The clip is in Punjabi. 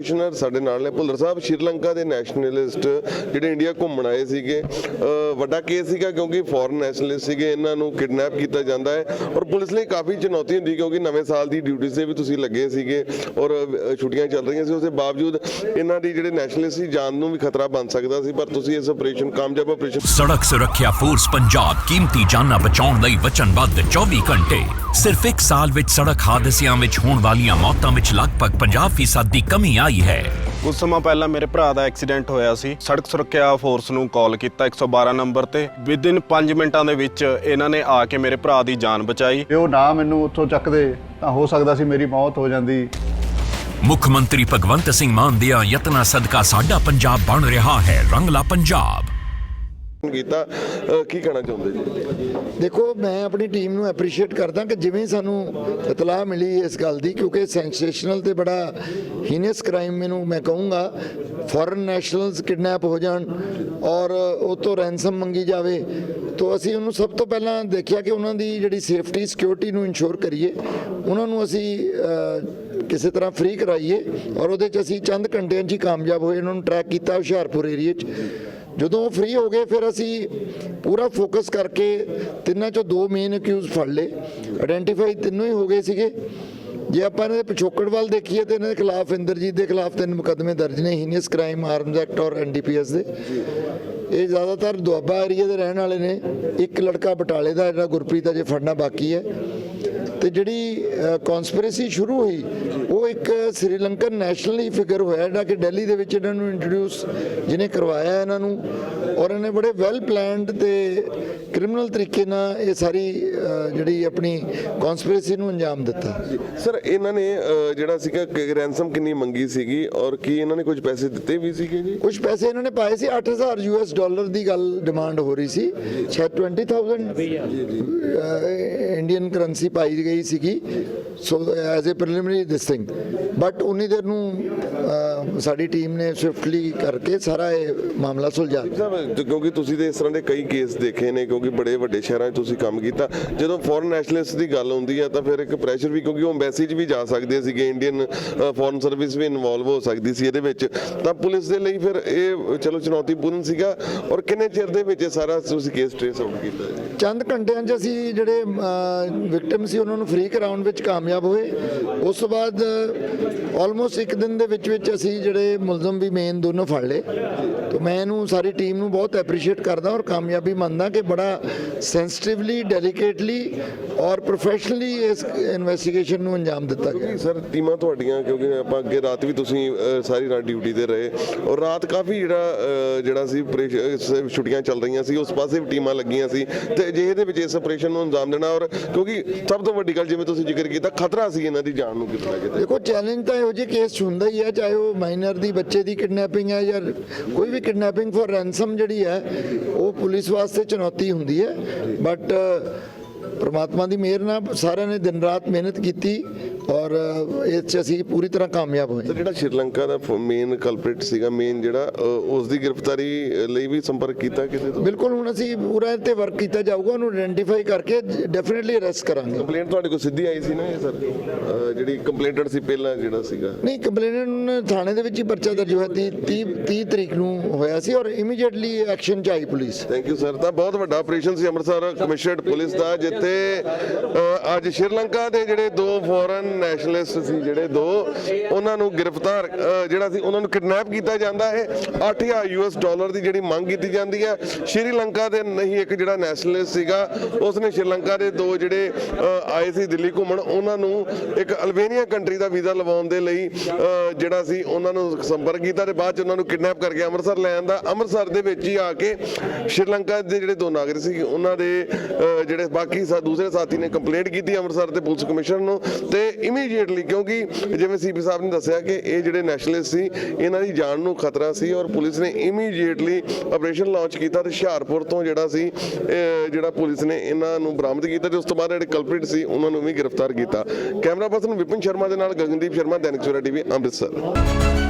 ਕਮਿਸ਼ਨਰ ਸਾਡੇ ਨਾਲ ਨੇ, ਭੁੱਲਰ ਸਾਹਿਬ, ਸ਼੍ਰੀਲੰਕਾ ਦੇ ਨੈਸ਼ਨਲਿਸਟ ਜਿਹੜੇ ਇੰਡੀਆ ਘੁੰਮਣ ਆਏ ਸੀਗੇ। ਵੱਡਾ ਕੇਸ ਸੀਗਾ ਕਿਉਂਕਿ ਫੋਰਨ ਨੈਸ਼ਨਲਿਸਟ ਸੀਗੇ, ਇਹਨਾਂ ਨੂੰ ਕਿਡਨੈਪ ਕੀਤਾ ਜਾਂਦਾ ਹੈ। ਔਰ ਪੁਲਿਸ ਲਈ ਕਾਫੀ ਚੁਣੌਤੀ ਹੁੰਦੀ ਕਿਉਂਕਿ ਨਵੇਂ ਸਾਲ ਦੀ ਡਿਊਟੀ ਤੇ ਵੀ ਤੁਸੀਂ ਲੱਗੇ ਸੀਗੇ ਔਰ ਛੁੱਟੀਆਂ ਚੱਲ ਰਹੀਆਂ ਸੀ, ਉਸ ਬਾਵਜੂਦ ਇਹਨਾਂ ਦੀ ਜਿਹੜੇ ਨੈਸ਼ਨਲਿਸਟ ਸੀ, ਜਾਨ ਨੂੰ ਵੀ ਖਤਰਾ ਬਣ ਸਕਦਾ ਸੀ, ਪਰ ਤੁਸੀਂ ਇਸ ਆਪਰੇਸ਼ਨ ਕਾਮਯਾਬ ਆਪਰੇਸ਼ਨ ਸੜਕ ਸੁਰੱਖਿਆ ਫੋਰਸ ਪੰਜਾਬ ਕੀਮਤੀ ਜਾਨਾਂ ਬਚਾਉਣ ਲਈ ਵਚਨਬੱਧ 24 ਘੰਟੇ। ਸਿਰਫ ਇੱਕ ਸਾਲ ਵਿੱਚ ਸੜਕ ਹਾਦਸਿਆਂ ਵਿੱਚ ਹੋਣ ਵਾਲੀਆਂ ਮੌਤਾਂ ਵਿੱਚ ਲਗਭਗ 50% ਦੀ ਕਮੀ ਆਈ ਹੈ। ਕੁਝ ਸਮਾਂ ਪਹਿਲਾਂ ਮੇਰੇ ਭਰਾ ਦਾ ਐਕਸੀਡੈਂਟ ਹੋਇਆ ਸੀ। ਸੜਕ ਸੁਰੱਖਿਆ ਫੋਰਸ ਨੂੰ ਕਾਲ ਕੀਤਾ 112 ਨੰਬਰ ਤੇ। ਵਿਦਿਨ 5 ਮਿੰਟਾਂ ਦੇ ਵਿੱਚ ਇਹਨਾਂ ਨੇ ਆ ਕੇ ਮੇਰੇ ਭਰਾ ਦੀ ਜਾਨ ਬਚਾਈ। ਜੇ ਉਹ ਨਾ ਮੈਨੂੰ ਉੱਥੋਂ ਚੱਕਦੇ ਤਾਂ ਹੋ ਸਕਦਾ ਸੀ ਮੇਰੀ ਮੌਤ ਹੋ ਜਾਂਦੀ। ਮੁੱਖ ਮੰਤਰੀ ਭਗਵੰਤ ਸਿੰਘ ਮਾਨ ਦੀਆਂ ਯਤਨਾਂ ਸਦਕਾ ਸਾਡਾ ਪੰਜਾਬ ਬਣ ਰਿਹਾ ਹੈ। ਰੰਗਲਾ ਪੰਜਾਬ। ਕੀਤਾ ਕੀ ਕਹਿਣਾ ਚਾਹੁੰਦੇ ਜੀ? ਦੇਖੋ, ਮੈਂ ਆਪਣੀ ਟੀਮ ਨੂੰ ਐਪਰੀਸ਼ੀਏਟ ਕਰਦਾ ਕਿ ਜਿਵੇਂ ਸਾਨੂੰ ਇਤਲਾਹ ਮਿਲੀ ਇਸ ਗੱਲ ਦੀ, ਕਿਉਂਕਿ ਸੈਂਸੇਸ਼ਨਲ ਤੇ ਬੜਾ ਹੀਨੀਅਸ ਕ੍ਰਾਈਮ ਮੈਨੂੰ ਮੈਂ ਕਹੂੰਗਾ ਫੋਰਨ ਨੈਸ਼ਨਲਸ ਕਿਡਨੈਪ ਹੋ ਜਾਣ ਔਰ ਉਹ ਤੋਂ ਰੈਂਸਮ ਮੰਗੀ ਜਾਵੇ, ਤੋਂ ਅਸੀਂ ਉਹਨੂੰ ਸਭ ਤੋਂ ਪਹਿਲਾਂ ਦੇਖਿਆ ਕਿ ਉਹਨਾਂ ਦੀ ਜਿਹੜੀ ਸੇਫਟੀ ਸਿਕਿਉਰਿਟੀ ਨੂੰ ਇੰਸ਼ੋਰ ਕਰੀਏ, ਉਹਨਾਂ ਨੂੰ ਅਸੀਂ ਕਿਸੇ ਤਰ੍ਹਾਂ ਫ੍ਰੀ ਕਰਾਈਏ ਔਰ ਉਹਦੇ ਚ ਅਸੀਂ ਚੰਦ ਘੰਟਿਆਂ 'ਚ ਹੀ ਕਾਮਯਾਬ ਹੋਏ, ਉਹਨਾਂ ਨੂੰ ਟਰੈਕ ਕੀਤਾ ਹੁਸ਼ਿਆਰਪੁਰ ਏਰੀਏ 'ਚ। ਜਦੋਂ ਉਹ ਫ੍ਰੀ ਹੋ ਗਏ, ਫਿਰ ਅਸੀਂ ਪੂਰਾ ਫੋਕਸ ਕਰਕੇ ਤਿੰਨਾਂ ਚੋਂ ਦੋ ਮੇਨ ਅਕਿਊਜ਼ ਫੜ ਲਏ। ਆਇਡੈਂਟੀਫਾਈ ਤਿੰਨੋਂ ਹੀ ਹੋ ਗਏ ਸੀਗੇ। ਜੇ ਆਪਾਂ ਇਹਨਾਂ ਦੇ ਪਿਛੋਕੜ ਵੱਲ ਦੇਖੀਏ ਤੇ ਇਹਨਾਂ ਦੇ ਖਿਲਾਫ ਇੰਦਰਜੀਤ ਦੇ ਖਿਲਾਫ ਤਿੰਨ ਮੁਕੱਦਮੇ ਦਰਜ ਨੇ ਹੀਨੀਅਸ ਕ੍ਰਾਈਮ ਆਰਮਸ ਐਕਟ ਔਰ ਐਨਡੀਪੀਐਸ ਦੇ। ਇਹ ਜ਼ਿਆਦਾਤਰ ਦੁਆਬਾ ਏਰੀਆ ਦੇ ਰਹਿਣ ਵਾਲੇ ਨੇ। ਇੱਕ ਲੜਕਾ ਬਟਾਲੇ ਦਾ, ਜਿਹੜਾ ਗੁਰਪ੍ਰੀਤ ਅਜੇ ਫੜਨਾ ਬਾਕੀ ਹੈ। ਤੇ ਜਿਹੜੀ ਕਨਸਪੀਰੇਸੀ ਸ਼ੁਰੂ ਹੋਈ ਉਹ ਇੱਕ ਸ੍ਰੀਲੰਕਨ ਨੈਸ਼ਨਲੀ ਫਿਗਰ ਹੋਇਆ ਜਿਹੜਾ ਕਿ ਦਿੱਲੀ ਦੇ ਵਿੱਚ ਇਹਨਾਂ ਨੂੰ ਇੰਟਰੋਡਿਊਸ ਜਿਹਨੇ ਕਰਵਾਇਆ ਇਹਨਾਂ ਨੂੰ ਔਰ ਇਹਨੇ ਬੜੇ ਵੈਲ ਪਲਾਨਡ ਤੇ ਕ੍ਰਿਮੀਨਲ ਤਰੀਕੇ ਨਾਲ ਇਹ ਸਾਰੀ ਜਿਹੜੀ ਆਪਣੀ ਕਨਸਪੀਰੇਸੀ ਨੂੰ ਅੰਜਾਮ ਦਿੱਤਾ। ਸਰ ਇਹਨਾਂ ਨੇ ਜਿਹੜਾ ਸੀਗਾ ਰੈਂਸਮ ਕਿੰਨੀ ਮੰਗੀ ਸੀਗੀ ਔਰ ਕੀ ਇਹਨਾਂ ਨੇ ਕੁਝ ਪੈਸੇ ਦਿੱਤੇ ਵੀ ਸੀਗੇ ਜੀ? ਕੁਝ ਪੈਸੇ ਇਹਨਾਂ ਨੇ ਪਾਏ ਸੀ 8000 ਯੂਐਸ ਡਾਲਰ ਦੀ ਗੱਲ ਡਿਮਾਂਡ ਹੋ ਰਹੀ ਸੀ ਸ਼ਾਇਦ 20000 ਇੰਡੀਅਨ ਕਰੰਸੀ ਪਾਈ ਗਈ ਸੀਗੀ। So as a preliminary this thing but ਉਨੀ ਦੇਰ ਨੂੰ ਸਾਡੀ ਟੀਮ ਨੇ ਸਵਿਫਟਲੀ ਕਰਕੇ ਸਾਰਾ ਇਹ ਮਾਮਲਾ ਸੁਲਝਾ ਦਿੱਤਾ। ਕਿਉਂਕਿ ਤੁਸੀਂ ਤੇ ਇਸ ਤਰ੍ਹਾਂ ਦੇ ਕਈ ਕੇਸ ਦੇਖੇ ਨੇ ਕਿਉਂਕਿ ਬੜੇ ਵੱਡੇ ਸ਼ਹਿਰਾਂ 'ਚ ਤੁਸੀਂ ਕੰਮ ਕੀਤਾ। ਜਦੋਂ ਫੋਰਨ ਨੈਸ਼ਨਲਿਸਟ ਦੀ ਗੱਲ ਹੁੰਦੀ ਹੈ ਤਾਂ ਫਿਰ ਇੱਕ ਪ੍ਰੈਸ਼ਰ ਵੀ ਕਿਉਂਕਿ ਉਹ ਮੈਸੇਜ ਵੀ ਜਾ ਸਕਦੇ ਸੀਗੇ ਇੰਡੀਅਨ ਫੋਰਨ ਸਰਵਿਸ ਵੀ ਇਨਵੋਲਵ ਹੋ ਸਕਦੀ ਸੀ ਇਹਦੇ ਵਿੱਚ। ਤਾਂ ਪੁਲਿਸ ਦੇ ਲਈ ਫਿਰ ਇਹ ਚਲੋ ਚੁਣੌਤੀਪੂਰਨ ਸੀਗਾ। ਔਰ ਕਿੰਨੇ ਚਿਰ ਦੇ ਵਿੱਚ ਸਾਰਾ ਤੁਸੀਂ ਕੇਸ ਟ੍ਰੇਸ ਆਊਟ ਕੀਤਾ? ਚੰਦ ਘੰਟਿਆਂ 'ਚ ਅਸੀਂ ਜਿਹੜੇ ਵਿਕਟਿਮ ਸੀ ਉਹਨਾਂ ਨੂੰ ਫ੍ਰੀ ਕਰਾਉਣ ਵਿੱਚ ਕਾਮਯਾਬ ਹੋਏ। ਉਸ ਤੋਂ ਬਾਅਦ ਆਲਮੋਸਟ ਇੱਕ ਦਿਨ ਦੇ ਵਿੱਚ ਵਿੱਚ ਅਸੀਂ ਜਿਹੜੇ ਮੁਲਜ਼ਮ ਵੀ ਮੇਨ ਦੋਨੋਂ ਫੜ ਲਏ। ਤਾਂ ਮੈਂ ਇਹਨੂੰ, ਸਾਰੀ ਟੀਮ ਨੂੰ ਬਹੁਤ ਐਪਰੀਸ਼ੀਏਟ ਕਰਦਾ ਔਰ ਕਾਮਯਾਬੀ ਮੰਨਦਾ ਕਿ ਬੜਾ ਸੈਂਸਿਟਿਵਲੀ ਡੈਲੀਕੇਟਲੀ ਔਰ ਪ੍ਰੋਫੈਸ਼ਨਲੀ ਇਸ ਇਨਵੈਸਟੀਗੇਸ਼ਨ ਨੂੰ ਅੰਜਾਮ ਦਿੱਤਾ ਗਿਆ। ਸਰ, ਟੀਮਾਂ ਤੁਹਾਡੀਆਂ, ਕਿਉਂਕਿ ਆਪਾਂ ਅੱਗੇ ਰਾਤ ਵੀ ਤੁਸੀਂ ਸਾਰੀ ਰਾਤ ਡਿਊਟੀ ਤੇ ਰਹੇ ਔਰ ਰਾਤ ਕਾਫੀ ਜਿਹੜਾ ਜਿਹੜਾ ਸੀ ਛੁੱਟੀਆਂ ਚੱਲ ਰਹੀਆਂ ਸੀ, ਉਸ ਪਾਸੇ ਵੀ ਟੀਮਾਂ ਲੱਗੀਆਂ ਸੀ ਤੇ ਜੇ ਇਹਦੇ ਵਿੱਚ ਇਸ ਆਪਰੇਸ਼ਨ ਨੂੰ ਅੰਜਾਮ ਦੇਣਾ ਔਰ ਕਿਉਂਕਿ ਸਭ ਤੋਂ ਵੱਡੀ ਗੱਲ ਜਿਵੇਂ ਤੁਸੀਂ ਜ਼ਿਕਰ ਕੀਤਾ, ਖਤਰਾ ਸੀ ਇਹਨਾਂ ਦੀ ਜਾਨ ਨੂੰ ਕਿਤੇ ਨਾ ਕਿਤੇ। ਦੇਖੋ ਚੈਲੰਜ ਤਾਂ ਇਹੋ ਜਿਹੇ ਕੇਸ ਹੁੰਦਾ ਹੀ ਹੈ ਚਾਹੇ ਉਹ ਮਾਈਨਰ ਦੀ ਬੱਚੇ ਦੀ ਕਿਡਨੈਪਿੰਗ ਹੈ ਜਾਂ ਕੋਈ ਵੀ ਕਿਡਨੈਪਿੰਗ ਫॉर ਰੈਂਸਮ ਜਿਹੜੀ ਹੈ ਉਹ ਪੁਲਿਸ ਵਾਸਤੇ ਚੁਣੌਤੀ ਹੁੰਦੀ ਹੈ। ਬਟ ਪ੍ਰਮਾਤਮਾ ਦੀ ਮਿਹਰ ਨਾਲ ਸਾਰਿਆਂ ਨੇ ਦਿਨ ਰਾਤ ਮਿਹਨਤ ਕੀਤੀ ਔਰ ਇਸ 'ਚ ਅਸੀਂ ਪੂਰੀ ਤਰ੍ਹਾਂ ਕਾਮਯਾਬ ਹੋਏ ਤੇ ਜਿਹੜਾ ਸ਼੍ਰੀਲੰਕਾ ਦਾ ਮੇਨ ਕਲਪ੍ਰਿਟ ਸੀਗਾ ਮੇਨ ਜਿਹੜਾ ਉਸ ਦੀ ਗ੍ਰਿਫਤਾਰੀ ਲਈ ਵੀ ਸੰਪਰਕ ਕੀਤਾ ਕਿਸੇ ਤੋਂ? ਬਿਲਕੁਲ ਹੁਣ ਅਸੀਂ ਪੂਰਾ ਤੇ ਵਰਕ ਕੀਤਾ ਜਾਊਗਾ ਉਹਨੂੰ ਆਇਡੈਂਟੀਫਾਈ ਕਰਕੇ ਡੈਫੀਨਿਟਲੀ ਅਰੈਸਟ ਕਰਾਂਗੇ। ਕੰਪਲੇਂਟ ਤੁਹਾਡੇ ਕੋਲ ਸਿੱਧੀ ਆਈ ਸੀ ਨਾ ਇਹ ਸਰ ਜਿਹੜੀ ਕੰਪਲੇਂਟਡ ਸੀ ਪਹਿਲਾਂ ਜਿਹੜਾ ਸੀਗਾ। ਨਹੀਂ ਕੰਪਲੇਨੈਂਟ ਥਾਣੇ ਦੇ ਵਿੱਚ ਹੀ ਪਰਚਾ ਦਰਜ ਹੋਇਆ 30 30 30 ਤਰੀਕ ਨੂੰ ਹੋਇਆ ਸੀ ਔਰ ਇਮੀਡੀਏਟਲੀ ਐਕਸ਼ਨ ਚ ਆਈ ਪੁਲਿਸ। ਥੈਂਕ ਯੂ ਸਰ ਤਾਂ ਬਹੁਤ ਵੱਡਾ ਆਪਰੇਸ਼ਨ ਸੀ ਅੰਮ੍ਰਿਤਸਰ ਕਮਿਸ਼ਨਰਡ ਪੁਲਿਸ ਦਾ ਜਿੱਥੇ ਅ, ਅੱਜ ਸ਼੍ਰੀਲੰਕਾ ਦੇ ਜਿਹੜੇ ਦੋ ਫੋਰਨ ਨੈਸ਼ਨਲਿਸਟ ਸੀ ਜਿਹੜੇ ਦੋ ਉਹਨਾਂ ਨੂੰ ਗ੍ਰਿਫਤਾਰ ਜਿਹੜਾ ਸੀ ਉਹਨਾਂ ਨੂੰ ਕਿਡਨੈਪ ਕੀਤਾ ਜਾਂਦਾ ਹੈ। 8000 ਯੂਐਸ ਡਾਲਰ ਦੀ ਜਿਹੜੀ ਮੰਗ ਕੀਤੀ ਜਾਂਦੀ ਹੈ। ਸ਼੍ਰੀਲੰਕਾ ਦੇ ਨਹੀਂ ਇੱਕ ਜਿਹੜਾ ਨੈਸ਼ਨਲਿਸਟ ਸੀਗਾ ਉਸਨੇ ਸ਼੍ਰੀਲੰਕਾ ਦੇ ਦੋ ਜਿਹੜੇ ਆਏ ਸੀ ਦਿੱਲੀ ਘੁੰਮਣ ਉਹਨਾਂ ਨੂੰ ਇੱਕ ਅਲਬੇਨੀਆ ਕੰਟਰੀ ਦਾ ਵੀਜ਼ਾ ਲਵਾਉਣ ਦੇ ਲਈ ਜਿਹੜਾ ਸੀ ਉਹਨਾਂ ਨੂੰ ਸੰਪਰਕ ਕੀਤਾ ਤੇ ਬਾਅਦ ਚ ਉਹਨਾਂ ਨੂੰ ਕਿਡਨੈਪ ਕਰਕੇ ਅੰਮ੍ਰਿਤਸਰ ਲੈ ਆਂਦਾ। ਅੰਮ੍ਰਿਤਸਰ ਦੇ ਵਿੱਚ ਹੀ ਆ ਕੇ ਸ਼੍ਰੀਲੰਕਾ ਦੇ ਜਿਹੜੇ ਦੋ ਨਾਗਰਿਕ ਸੀ ਉਹਨਾਂ ਦੇ ਜਿਹੜੇ ਬਾਕੀ ਦੂਸਰੇ ਸਾਥੀ ਨੇ ਕੰਪਲੇਂਟ ਕੀਤੀ ਅੰਮ੍ਰਿਤਸਰ ਦੇ ਪੁਲਿਸ ਕਮਿਸ਼ਨਰ ਨੂੰ ਤੇ ਇਮੀਡੀਏਟਲੀ ਕਿਉਂਕਿ ਜਿਵੇਂ ਸੀਪੀ ਸਾਹਿਬ ਨੇ ਦੱਸਿਆ ਕਿ ਇਹ ਜਿਹੜੇ ਨੈਸ਼ਨਲਿਸਟ ਸੀ, ਇਹਨਾਂ ਦੀ ਜਾਨ ਨੂੰ ਖਤਰਾ ਸੀ ਔਰ ਪੁਲਿਸ ਨੇ ਇਮੀਡੀਏਟਲੀ ਆਪਰੇਸ਼ਨ ਲਾਂਚ ਕੀਤਾ ਤੇ ਹੁਸ਼ਿਆਰਪੁਰ ਤੋਂ ਜਿਹੜਾ ਸੀ ਜਿਹੜਾ ਪੁਲਿਸ ਨੇ ਇਹਨਾਂ ਨੂੰ ਬਰਾਮਦ ਕੀਤਾ ਤੇ ਉਸ ਤੋਂ ਬਾਅਦ ਜਿਹੜੇ ਕਲਪ੍ਰਿਟ ਸੀ, ਉਹਨਾਂ ਨੂੰ ਵੀ ਗ੍ਰਿਫਤਾਰ ਕੀਤਾ। ਕੈਮਰਾ ਪਰਸਨ ਵਿਪਨ ਸ਼ਰਮਾ ਦੇ ਨਾਲ ਗਗਨਦੀਪ ਸ਼ਰਮਾ, ਦੈਨਿਕ ਸਵੇਰਾ ਟੀਵੀ, ਅੰਮ੍ਰਿਤਸਰ।